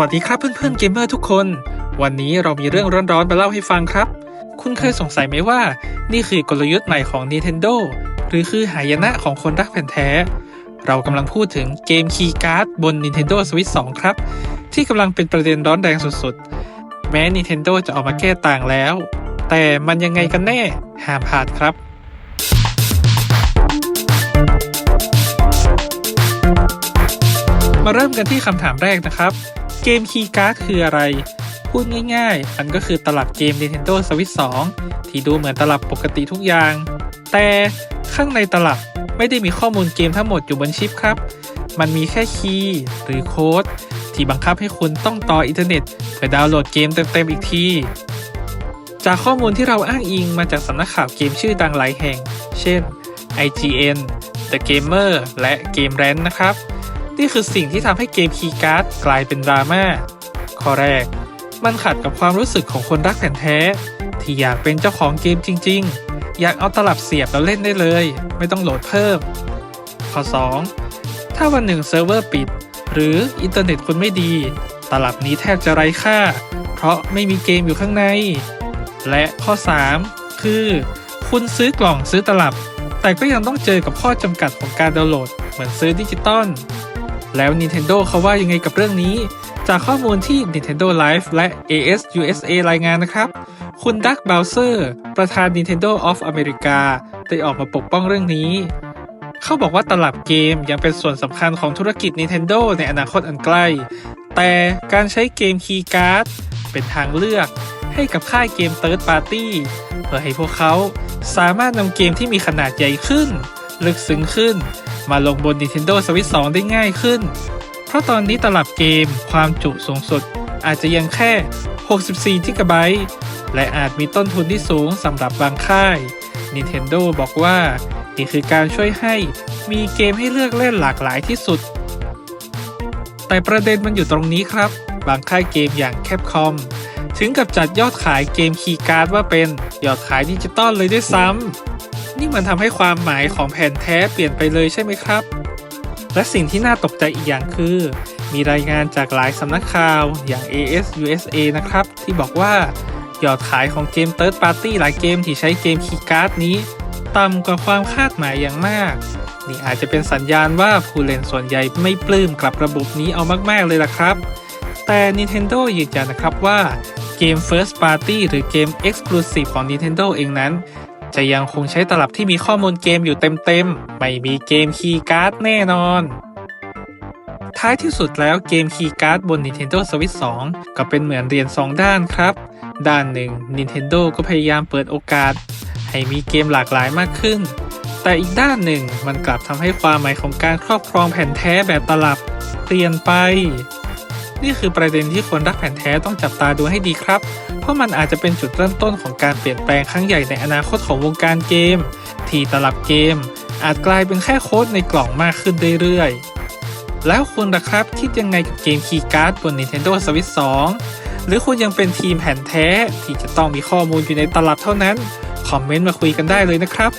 วัสดีครับเพื่อนๆเกมเมอร์ทุกคน วันนี้เรามีเรื่องร้อนๆมาเล่าให้ฟังครับ คุณเคยสงสัยไหมว่า นี่คือกลยุทธ์ใหม่ของ Nintendo หรือคือหายนะของคนรักแผ่นแท้ เรากำลังพูดถึงเกมคีย์การ์ดบน Nintendo Switch 2 ครับ ที่กำลังเป็นประเด็นร้อนแรงสุดๆ แม้ Nintendo จะออกมาแก้ต่างแล้ว แต่มันยังไงกันแน่ห้ามพลาดครับมาเริ่มกันที่คำถามแรกนะครับ เกมคีย์การ์ดคืออะไร พูดง่ายๆ มันก็คือตลับเกม Nintendo Switch 2 ที่ดูเหมือนตลับปกติทุกอย่าง แต่ข้างในตลับไม่ได้มีข้อมูลเกมทั้งหมดอยู่บนชิปครับ มันมีแค่คีย์หรือโค้ดที่บังคับให้คุณต้องต่ออินเทอร์เน็ตเพื่อดาวน์โหลดเกมเต็มๆอีกที จากข้อมูลที่เราอ้างอิงมาจากสำนักข่าวเกมชื่อดังหลายแห่ง เช่น IGN The Gamer และ Game Rant นะครับ นี่คือสิ่งที่ทำให้เกมคีย์การ์ดกลายเป็นดราม่า ข้อแรก มันขัดกับความรู้สึกของคนรักแผ่นแท้ ที่อยากเป็นเจ้าของเกมจริง ๆ อยากเอาตลับเสียบแล้วเล่นได้เลย ไม่ต้องโหลดเพิ่ม ข้อ 2 ถ้าวันหนึ่งเซิร์ฟเวอร์ปิด หรืออินเทอร์เน็ตคุณไม่ดี ตลับนี้แทบจะไร้ค่า เพราะไม่มีเกมอยู่ข้างใน และข้อ 3 คือ คุณซื้อกล่องซื้อตลับ แต่ก็ยังต้องเจอกับข้อจำกัดของการดาวน์โหลด เหมือนซื้อดิจิตอล แล้ว Nintendo เขาว่ายังไงกับเรื่องนี้ จากข้อมูลที่ Nintendo Live และ AS USA รายงานนะครับ คุณดักบ o วเซอร์ประธาน Nintendo of America ได้ออกมาปกป้องเรื่องนี้ เขาบอกว่าตลับเกมยังเป็นส่วนสำคัญของธุรกิจ Nintendo ในอนาคตอันใกล้ แต่การใช้เกมคีย์การ์ดเป็นทางเลือกให้กับค่ายเกม Third Party เพื่อให้พวกเขาสามารถนำเกมที่มีขนาดใหญ่ขึ้น ลึกซึ้งขึ้น มาลงบน Nintendo Switch 2 ได้ง่ายขึ้น เพราะตอนนี้ตลับเกมความจุสูงสุดอาจจะยังแค่ 64 g b และอาจมีต้นทุนที่สูงสำหรับบางค่าย Nintendo บอกว่า นี่คือการช่วยให้มีเกมให้เลือกเล่นหลากหลายที่สุด แต่ประเด็นมันอยู่ตรงนี้ครับ บางค่ายเกมอย่าง Capcom ถึงกับจัดยอดขายเกมคีย์การ์ดว่าเป็นยอดขายดิจิตอลเลยด้วยซ้ำ นี่มันทำให้ความหมายของแผ่นแท้เปลี่ยนไปเลยใช่ไหมครับ และสิ่งที่น่าตกใจอีกอย่างคือ มีรายงานจากหลายสำนักข่าวอย่าง AS USA นะครับ ที่บอกว่า ยอดขายของเกม Third Party หลายเกมที่ใช้เกมคีย์การ์ดนี้ต่ำกว่าความคาดหมายอย่างมาก นี่อาจจะเป็นสัญญาณว่าผู้เล่นส่วนใหญ่ไม่ปลื้มกับระบบนี้เอามากๆเลยล่ะครับ แต่ Nintendo ยืนยันนะครับว่าเกม First Party หรือเกม Exclusive ของ Nintendo เองนั้น จะยังคงใช้ตลับที่มีข้อมูลเกมอยู่เต็มๆ ไม่มีเกมคีย์การ์ดแน่นอน ท้ายที่สุดแล้วเกมคีย์การ์ดบน Nintendo Switch 2 ก็เป็นเหมือนเรียน 2 ด้านครับ ด้านหนึ่ง Nintendo ก็พยายามเปิดโอกาส ให้มีเกมหลากหลายมากขึ้น แต่อีกด้านหนึ่งมันกลับทำให้ความหมายของการครอบครองแผ่นแท้แบบตลับเปลี่ยนไป นี่คือประเด็นที่คนรักแผ่นแท้ต้องจับตาดูให้ดีครับ เพราะมันอาจจะเป็นจุดเริ่มต้นของการเปลี่ยนแปลงครั้งใหญ่ในอนาคตของวงการเกม ที่ตลับเกม อาจกลายเป็นแค่โค้ดในกล่องมากขึ้นเรื่อยๆ แล้วคุณล่ะครับคิดยังไงกับเกมคีย์การ์ดบน Nintendo Switch 2 หรือคุณยังเป็นทีมแผ่นแท้ที่จะต้องมีข้อมูลอยู่ในตลับเท่านั้น คอมเมนต์มาคุยกันได้เลยนะครับ